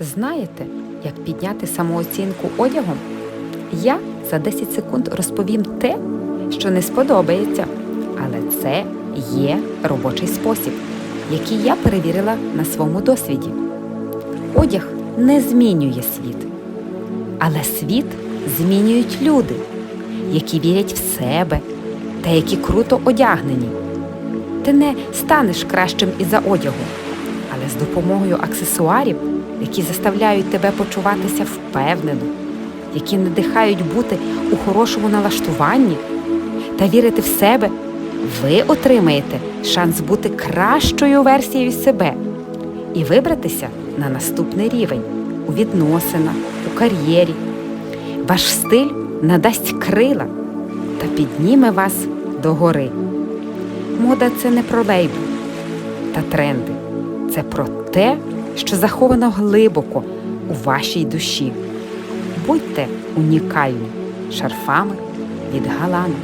Знаєте, як підняти самооцінку одягом? Я за 10 секунд розповім те, що не сподобається. Але це є робочий спосіб, який я перевірила на своєму досвіді. Одяг не змінює світ, але світ змінюють люди, які вірять в себе та які круто одягнені. Ти не станеш кращим із-за одягу, але з допомогою аксесуарів, які заставляють тебе почуватися впевнено, які надихають бути у хорошому налаштуванні та вірити в себе, ви отримаєте шанс бути кращою версією себе і вибратися на наступний рівень у відносинах, у кар'єрі. Ваш стиль надасть крила та підніме вас догори. Мода це не про лейбл та тренди. Це про те, що заховано глибоко у вашій душі. Будьте унікальні шарфами від Галану.